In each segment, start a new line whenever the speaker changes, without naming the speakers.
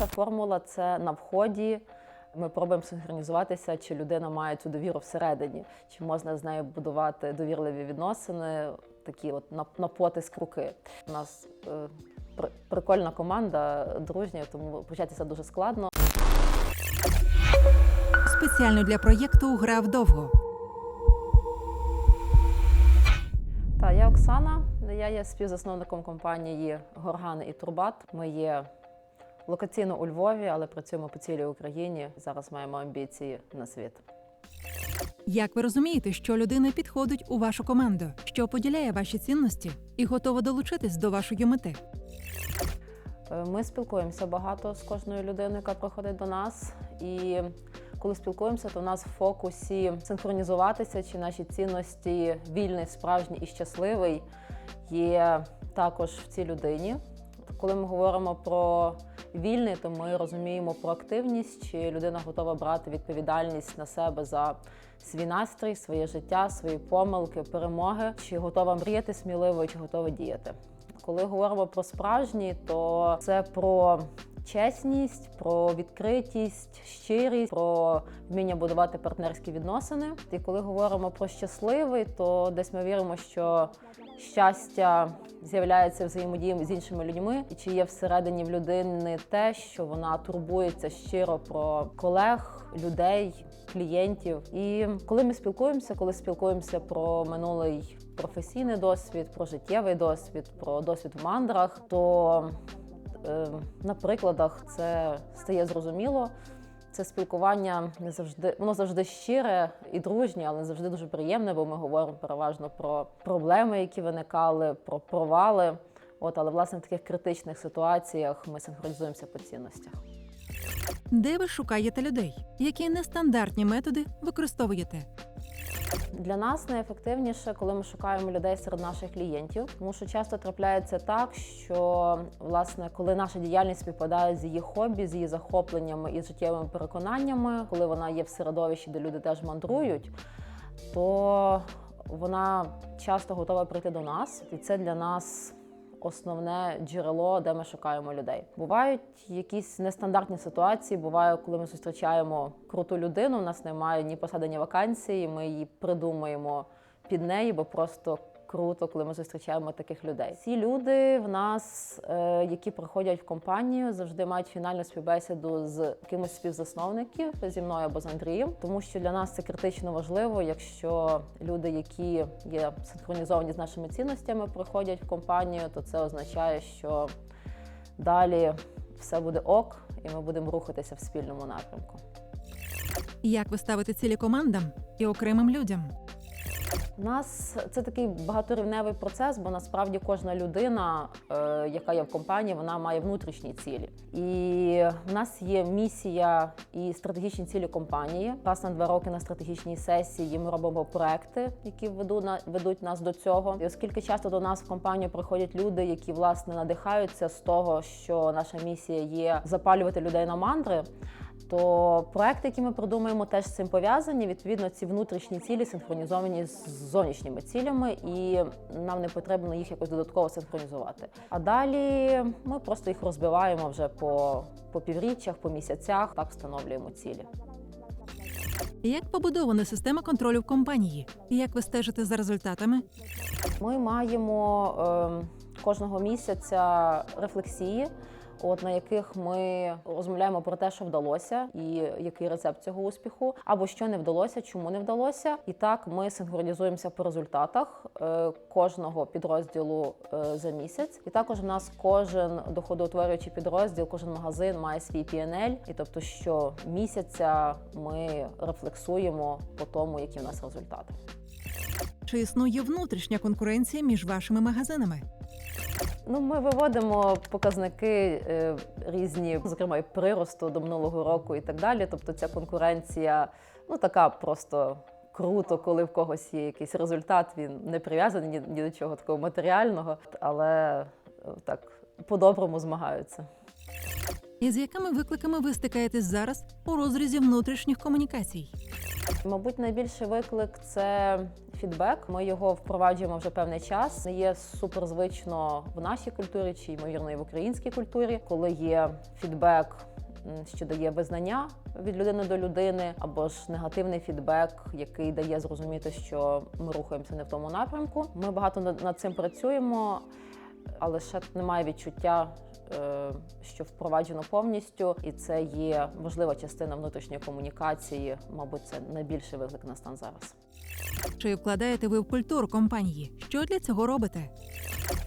Наша формула це на вході. Ми пробуємо синхронізуватися, чи людина має цю довіру всередині, чи можна з нею будувати довірливі відносини, такі от на, на потиск руки. У нас е, при- прикольна команда, дружня, тому початися дуже складно.
Спеціально для проєкту Грав довго.
Та я Оксана. Я є співзасновником компанії Горгани і Турбат. Ми є локаційно у Львові, але працюємо по цілій Україні. Зараз маємо амбіції на світ.
Як ви розумієте, що людина підходить у вашу команду, що поділяє ваші цінності і готова долучитись до вашої мети?
Е, Ми спілкуємося багато з кожною людиною, яка приходить до нас. І коли спілкуємося, то в нас в фокусі синхронізуватися, чи наші цінності вільний, справжній і щасливий є також в цій людині. Коли ми говоримо про вільний, то ми розуміємо про активність, чи людина готова брати відповідальність на себе за свій настрій, своє життя, свої помилки, перемоги, чи готова мріяти сміливо, чи готова діяти. Коли говоримо про справжні, то це про чесність, про відкритість, щирість, про вміння будувати партнерські відносини. І коли говоримо про щасливий, то десь ми віримо, що щастя з'являється взаємодієм з іншими людьми, і чи є всередині в людини те, що вона турбується щиро про колег, людей. Клієнтів, і коли ми спілкуємося, коли спілкуємося про минулий професійний досвід, про життєвий досвід, про досвід в мандрах, то е, на прикладах це стає зрозуміло. Це спілкування не завжди воно завжди щире і дружнє, але завжди дуже приємне, бо ми говоримо переважно про проблеми, які виникали, про провали. От, але власне в таких критичних ситуаціях ми синхронізуємося по цінностях.
Де ви шукаєте людей? Які нестандартні методи використовуєте?
Для нас найефективніше, коли ми шукаємо людей серед наших клієнтів, тому що часто трапляється так, що власне, коли наша діяльність співпадає з її хобі, з її захопленнями і життєвими переконаннями, коли вона є в середовищі, де люди теж мандрують, то вона часто готова прийти до нас, і це для нас. Основне джерело, де ми шукаємо людей. Бувають якісь нестандартні ситуації. Буває, коли ми зустрічаємо круту людину. У нас немає ні посади, ні вакансії. Ми її придумуємо під неї, бо просто круто, коли ми зустрічаємо таких людей. Ці люди в нас, е, які приходять в компанію, завжди мають фінальну співбесіду з кимось співзасновників зі мною або з Андрієм, тому що для нас це критично важливо, якщо люди, які є синхронізовані з нашими цінностями, приходять в компанію, то це означає, що далі все буде ок, і ми будемо рухатися в спільному напрямку.
Як ви ставите цілі командам і окремим людям?
Нас це такий багаторівневий процес, бо насправді кожна людина, е, яка є в компанії, вона має внутрішні цілі. І в нас є місія і стратегічні цілі компанії. Раз на два роки на стратегічній сесії ми робимо проекти, які ведуть нас до цього. І оскільки часто до нас в компанію приходять люди, які власне надихаються з того, що наша місія є запалювати людей на мандри. То проекти, які ми придумаємо, теж з цим пов'язані. Відповідно, ці внутрішні цілі синхронізовані з зовнішніми цілями, і нам не потрібно їх якось додатково синхронізувати. А далі ми просто їх розбиваємо вже по, по півріччях, по місяцях, так встановлюємо цілі.
Як побудована система контролю в компанії? Як ви стежите за результатами?
Ми маємо е, кожного місяця рефлексії. От на яких ми розмовляємо про те, що вдалося, і який рецепт цього успіху, або що не вдалося, чому не вдалося. І так ми синхронізуємося по результатах е, кожного підрозділу е, за місяць. І також в нас кожен доходоутворюючий підрозділ, кожен магазин має свій PNL. І тобто, що місяця ми рефлексуємо по тому, які в нас результати.
Чи існує внутрішня конкуренція між вашими магазинами?
Ну, ми виводимо показники е, різні, зокрема і приросту до минулого року і так далі. Тобто ця конкуренція, ну така просто круто, коли в когось є якийсь результат, він не прив'язаний ні, ні до чого такого матеріального, але е, так по-доброму змагаються.
І з якими викликами ви стикаєтесь зараз у розрізі внутрішніх комунікацій?
Мабуть, найбільший виклик це фідбек. Ми його впроваджуємо вже певний час. Не є суперзвично в нашій культурі чи ймовірно і в українській культурі, коли є фідбек. Що дає визнання від людини до людини, або ж негативний фідбек, який дає зрозуміти, що ми рухаємося не в тому напрямку. Ми багато над цим працюємо, але ще немає відчуття, е, що впроваджено повністю, і це є важлива частина внутрішньої комунікації. Мабуть, це найбільший виклик на стан зараз.
Чи вкладаєте ви в культуру компанії? Що для цього робите?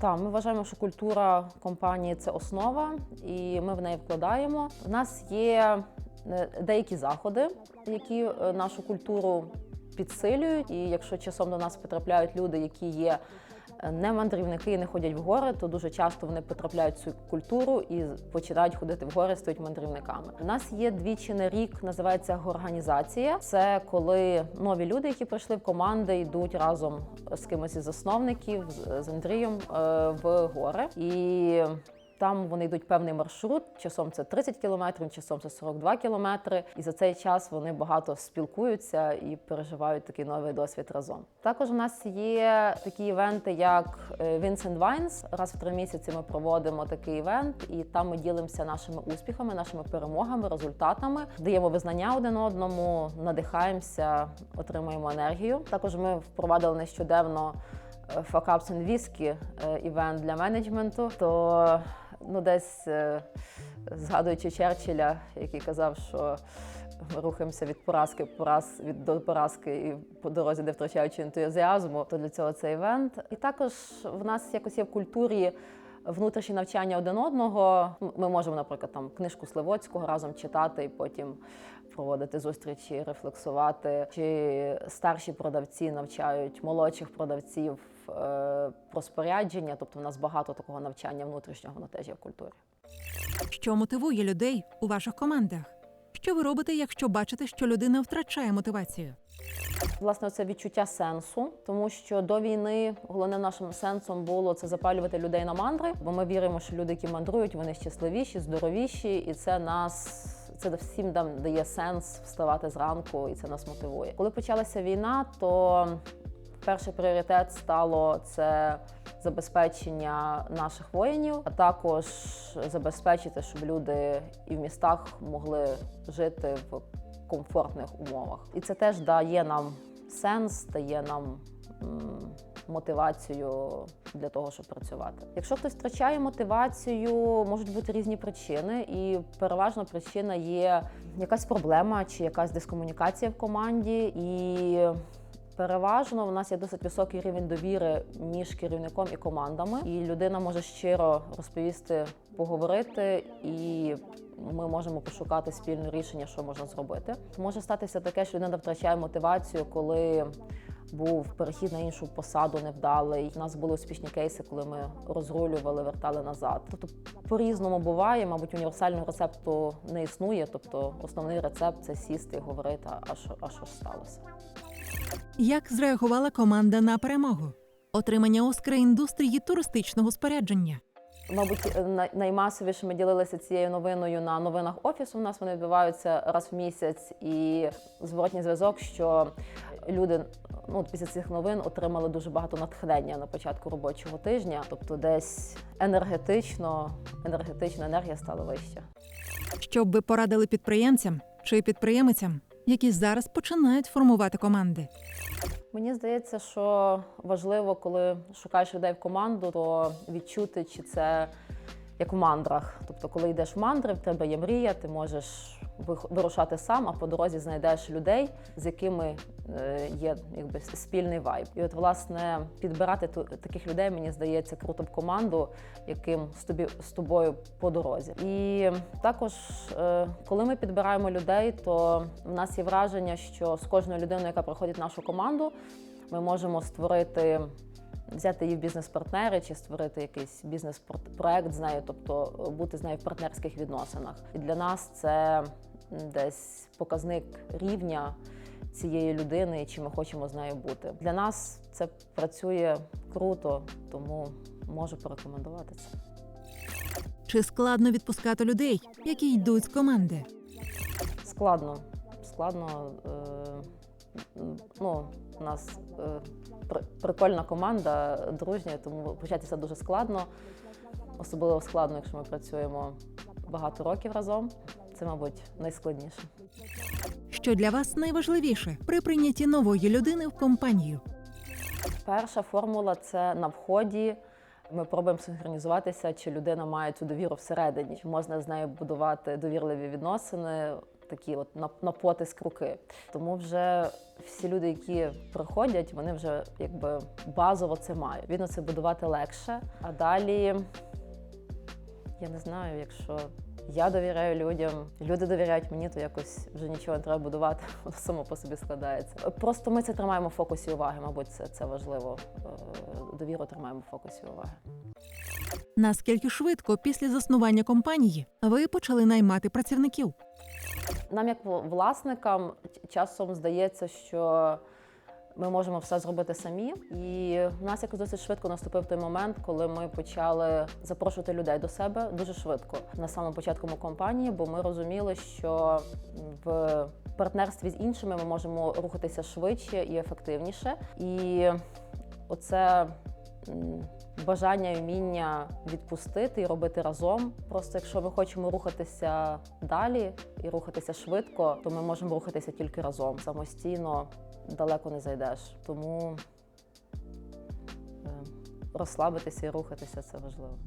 Так, ми вважаємо, що культура компанії це основа, і ми в неї вкладаємо. У нас є е, деякі заходи, які е, нашу культуру підсилюють. І якщо часом до нас потрапляють люди, які є не мандрівники не ходять в гори, то дуже часто вони потрапляють в цю культуру і починають ходити в гори, стають мандрівниками. У нас є двічі на рік, називається горганізація. Це коли нові люди, які прийшли в команди, йдуть разом з кимось із засновників, з, Андрієм е, в гори. І там вони йдуть певний маршрут. Часом це 30 кілометрів, часом це 42 кілометри. І за цей час вони багато спілкуються і переживають такий новий досвід разом. Також у нас є такі івенти, як е, Vincent Vines. Раз в три місяці ми проводимо такий івент, і там ми ділимося нашими успіхами, нашими перемогами, результатами, даємо визнання один одному, надихаємося, отримуємо енергію. Також ми впровадили нещодавно and Whiskey, е, івент для менеджменту. То ну десь е, згадуючи Черчилля, який казав, що ми рухаємося від поразки пораз від до поразки і по дорозі, не втрачаючи ентузіазму, то для цього цей івент. І також в нас якось є в культурі. Внутрішнє навчання один одного. Ми можемо, наприклад, там книжку Сливоцького разом читати і потім проводити зустрічі, рефлексувати. Чи старші продавці навчають молодших продавців про спорядження. Тобто, в нас багато такого навчання внутрішнього воно теж є в культурі.
Що мотивує людей у ваших командах? Що ви робите, якщо бачите, що людина втрачає мотивацію?
Власне, це відчуття сенсу, тому що до війни головним нашим сенсом було це запалювати людей на мандри, бо ми віримо, що люди, які мандрують, вони щасливіші, здоровіші, і це нас. Це всім дає сенс вставати зранку, і це нас мотивує. Коли почалася війна, то перший пріоритет стало це забезпечення наших воїнів, а також забезпечити, щоб люди і в містах могли жити в комфортних умовах. І це теж дає нам сенс, дає нам мотивацію для того, щоб працювати. Якщо хтось втрачає мотивацію, можуть бути різні причини, і переважно причина є якась проблема чи якась дискомунікація в команді. І Переважно у нас є досить високий рівень довіри між керівником і командами, і людина може щиро розповісти, поговорити, і ми можемо пошукати спільне рішення, що можна зробити. Може статися таке, що людина втрачає мотивацію, коли був перехід на іншу посаду невдалий. У нас були успішні кейси, коли ми розрулювали, вертали назад. Тобто по-різному буває. Мабуть, універсального рецепту не існує. Тобто, основний рецепт це сісти і говорити, а що, а що сталося.
Як зреагувала команда на перемогу? Отримання Оскара індустрії туристичного спорядження.
Мабуть, наймасовіше ми ділилися цією новиною на новинах офісу. У нас вони відбуваються раз в місяць, і зворотній зв'язок, що люди ну після цих новин отримали дуже багато натхнення на початку робочого тижня. Тобто, десь енергетично, енергетична енергія стала вища.
Що б ви порадили підприємцям чи підприємицям, які зараз починають формувати команди?
Мені здається, що важливо, коли шукаєш людей в команду, то відчути, чи це як в мандрах. Тобто, коли йдеш в мандри, в тебе є мрія, ти можеш вирушати сам, а по дорозі знайдеш людей, з якими е, є якби спільний вайб. І от, власне, підбирати таких людей, мені здається, круто в команду, яким з тобі з тобою по дорозі. І також, е, коли ми підбираємо людей, то в нас є враження, що з кожною людиною, яка приходить в нашу команду, ми можемо створити. Взяти її в бізнес-партнери чи створити якийсь бізнес-проект з нею, тобто бути з нею в партнерських відносинах. І для нас це десь показник рівня цієї людини, чи ми хочемо з нею бути. Для нас це працює круто, тому можу порекомендувати це.
Чи складно відпускати людей, які йдуть з команди?
Складно. Складно. Е- ну, у нас е, прикольна команда, дружня, тому початися дуже складно. Особливо складно, якщо ми працюємо багато років разом. Це, мабуть, найскладніше.
Що для вас найважливіше при прийнятті нової людини в компанію?
Перша формула це на вході. Ми пробуємо синхронізуватися, чи людина має цю довіру всередині, чи можна з нею будувати довірливі відносини, такі от на, на потиск руки. Тому вже всі люди, які приходять, вони вже якби базово це мають. Відно це будувати легше. А далі я не знаю, якщо я довіряю людям, люди довіряють мені, то якось вже нічого не треба будувати, воно само по собі складається. Просто ми це тримаємо в фокусі уваги, мабуть, це, це важливо. Е, Довіру тримаємо в фокусі уваги.
Наскільки швидко після заснування компанії ви почали наймати працівників?
Нам, як власникам, часом здається, що ми можемо все зробити самі. І в нас якось досить швидко наступив той момент, коли ми почали запрошувати людей до себе дуже швидко на самому початку компанії, бо ми розуміли, що в партнерстві з іншими ми можемо рухатися швидше і ефективніше. І оце бажання і вміння відпустити і робити разом. Просто якщо ми хочемо рухатися далі і рухатися швидко, то ми можемо рухатися тільки разом. Самостійно далеко не зайдеш. Тому е, розслабитися і рухатися це важливо.